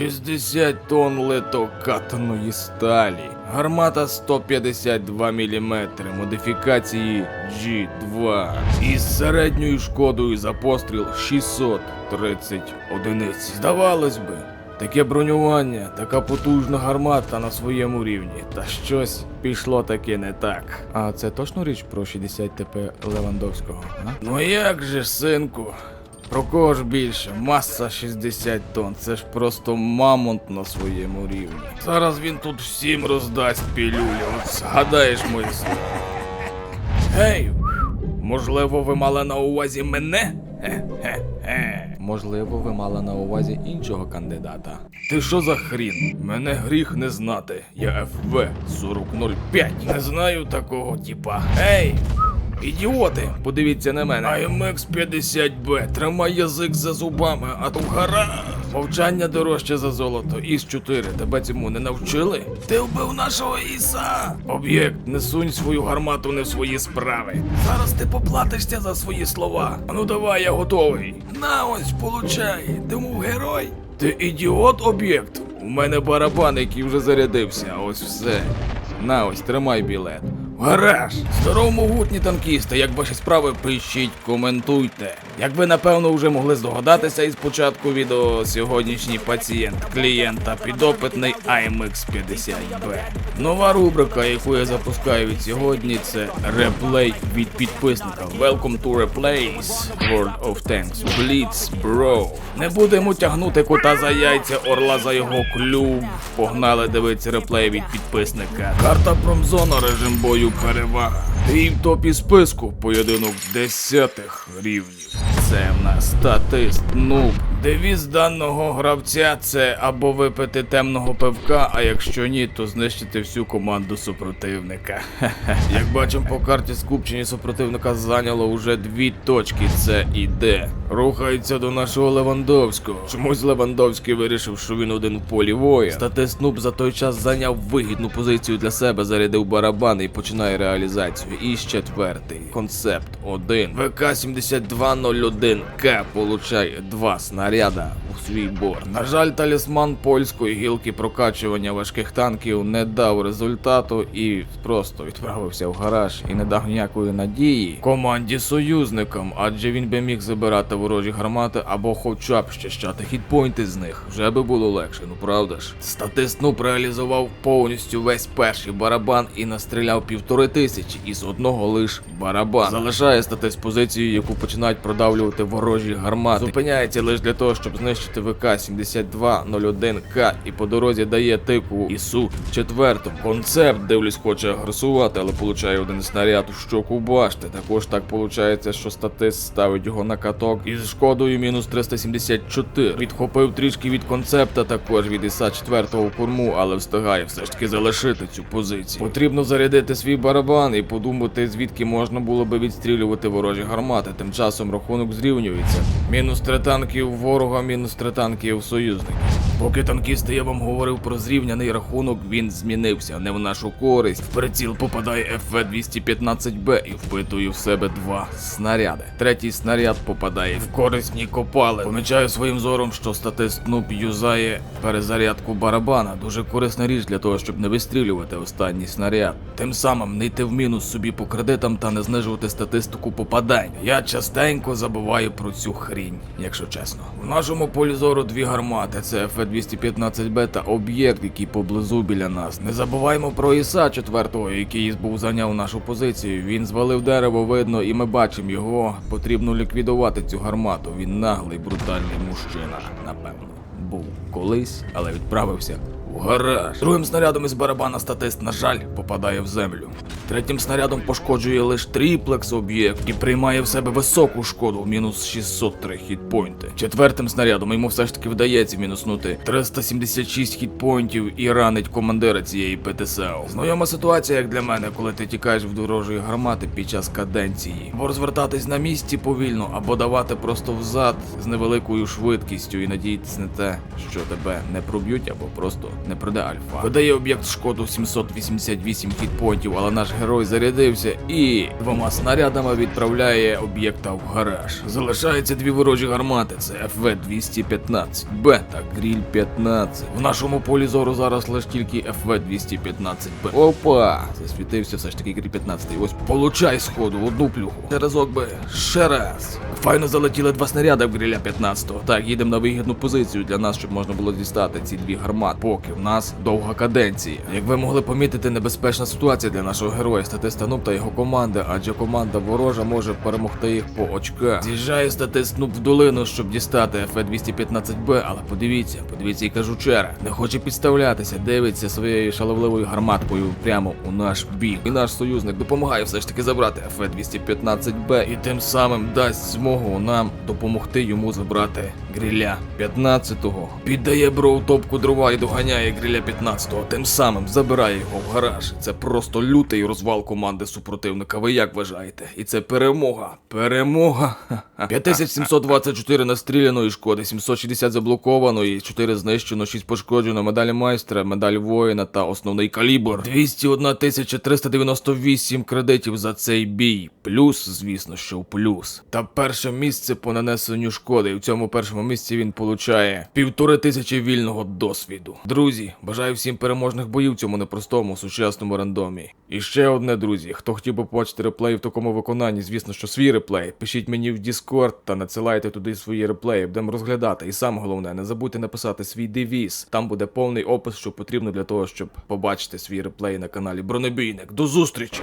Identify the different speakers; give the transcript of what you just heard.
Speaker 1: 60 тонн литокатаної сталі. Гармата 152 мм модифікації G2. Із середньою шкодою за постріл 630 одиниць. Здавалось би, таке бронювання, така потужна гармата на своєму рівні. Та щось пішло таки не так. А це точно річ про 60 ТП Левандовського? А? Ну як же синку? Про кого ж більше? Маса 60 тонн. Це ж просто мамонт на своєму рівні. Зараз він тут всім роздасть пілюлю. От згадаєш мої слова. Гей! Можливо, ви мали на увазі мене? Хе-хе-хе. Можливо, ви мали на увазі іншого кандидата. Ти що за хрін? Мене гріх не знати. Я ФВ 4005. Не знаю такого типа. Ей! Ідіоти, подивіться на мене. AMX 50B, тримай язик за зубами, а то гара. Мовчання дорожче за золото. Іс 4 тебе цьому не навчили? Ти вбив нашого Іса. Об'єкт, не сунь свою гармату не в свої справи. Зараз ти поплатишся за свої слова. А Ну давай, я готовий. На ось, получай. Ти мов герой. Ти ідіот, об'єкт. У мене барабан, який вже зарядився, ось все. На ось, тримай білет. Гараж! Здорово, могутні танкісти, як ваші справи, пишіть, коментуйте. Як ви напевно вже могли здогадатися із початку відео, сьогоднішній пацієнт клієнта підопитний AMX 50B. Нова рубрика, яку я запускаю від сьогодні, це реплей від підписника. Welcome to Replays World of Tanks. Blitz, bro. Не будемо тягнути кота за яйця, орла за його клюв. Погнали дивитися реплей від підписника. Карта промзона, режим бою перевага. І в топі списку поєдинок десятих рівнів. Це в нас статист нуб. Девіз даного гравця це або випити темного пивка, а якщо ні, то знищити всю команду супротивника. Як бачимо по карті скупчення супротивника зайняло уже дві точки. Це і Д. Рухається до нашого Левандовського. Чомусь Левандовський вирішив, що він один в полі воя. Статист нуб за той час зайняв вигідну позицію для себе, зарядив барабан і починає реалізацію. І четвертий. Концепт 1. ВК 7201 К получає два Ariada. У свій борт. На жаль, талісман польської гілки прокачування важких танків не дав результату і просто відправився в гараж і не дав ніякої надії команді союзникам, адже він би міг забирати ворожі гармати або хоча б щищати хітпойнти з них. Вже би було легше, ну правда ж. Статист Нуб реалізував повністю весь перший барабан і настріляв півтори тисячі із одного лиш барабан. Залишає статист позицію, яку починають продавлювати ворожі гармати. Зупиняється лише для того, щоб знищити ВК 7201К і по дорозі дає тику ІСУ четвертому. Концепт, дивлюсь, хоче агресувати, але получає один снаряд у щоку башти. Також так получається, що статист ставить його на каток із шкодою мінус 374. Відхопив трішки від концепта, також від ІСа 4 корму, але встигає все ж таки залишити цю позицію. Потрібно зарядити свій барабан і подумати, звідки можна було би відстрілювати ворожі гармати. Тим часом рахунок зрівнюється. Мінус три танки у ворога, мінус три танки у союзників. Поки танкісти я вам говорив про зрівняний рахунок, він змінився не в нашу користь. В приціл попадає ФВ-215Б і впитує в себе два снаряди. Третій снаряд попадає в корисні копали. Помічаю своїм зором, що статист Нуб юзає перезарядку барабана. Дуже корисна річ для того, щоб не вистрілювати останній снаряд. Тим самим не йти в мінус собі по кредитам та не знижувати статистику попадань. Я частенько забуваю про цю хрінь, якщо чесно. В нашому полі зору дві гармати: це ФВ-215Б та об'єкт, який поблизу біля нас. Не забуваємо про Іса четвертого, який був зайняв нашу позицію. Він звалив дерево, видно, і ми бачимо його. Потрібно ліквідувати цю гармату. Він наглий, брутальний мужчина, напевно. Був колись, але відправився у гараж. Другим снарядом із барабана статист, на жаль, попадає в землю. Третім снарядом пошкоджує лише тріплекс об'єкт і приймає в себе високу шкоду, мінус 603 хітпойнти. Четвертим снарядом йому все ж таки вдається мінуснути 376 хітпойнтів і ранить командира цієї ПТСАУ. Знайома ситуація, як для мене, коли ти тікаєш в ворожої гармати під час каденції. Або розвертатись на місці повільно, або давати просто взад з невеликою швидкістю і надіятись на те, що тебе не проб'ють або просто не пройде альфа. Видає об'єкт шкоду 788 хітпойнтів, але наш герой зарядився і двома снарядами відправляє об'єкта в гараж. Залишається дві ворожі гармати: це ФВ-215, Б та Гріль 15. В нашому полі зору зараз лише тільки ФВ-215Б. Опа! Засвітився все ж таки Гріль 15. Ось получай сходу одну плюху. Разок би. Ще раз. Файно залетіли два снаряди в гриля 15-го. Так, їдемо на вигідну позицію для нас, щоб можна було дістати ці дві гармат, поки в нас довга каденція. Як ви могли помітити, небезпечна ситуація для нашого героя статиста Нуб та його команди, адже команда ворожа може перемогти їх по очках. З'їжджає статист Нуб в долину, щоб дістати ФЕ-215Б, але подивіться, подивіться і кажучера. Не хоче підставлятися, дивиться своєю шаловливою гарматкою прямо у наш бік. І наш союзник допомагає все ж таки забрати ФЕ-215Б і тим самим дасть змогу нам допомогти йому забрати гриля 15-го. Піддає бро топку дрова і доганяє гриля 15-го, тим самим забирає його в гараж. Це просто лютий розвал команди супротивника. Ви як вважаєте? І це перемога. Перемога. 5724 настріляної шкоди, 760 заблокованої, 4 знищено, 6 пошкоджено, медаль майстра, медаль воїна та основний калібр. 201 398 кредитів за цей бій. Плюс, звісно, що в плюс. Та перше місце по нанесенню шкоди. І в цьому першому місці він получає півтори тисячі вільного досвіду. Друзі, бажаю всім переможних боїв цьому непростому сучасному рандомі. І ще одне, друзі, хто хотів би побачити реплей в такому виконанні, звісно, що свій реплей, пишіть мені в Discord та надсилайте туди свої реплеї, будемо розглядати. І саме головне, не забудьте написати свій девіз. Там буде повний опис, що потрібно для того, щоб побачити свій реплей на каналі Бронебійник. До зустрічі!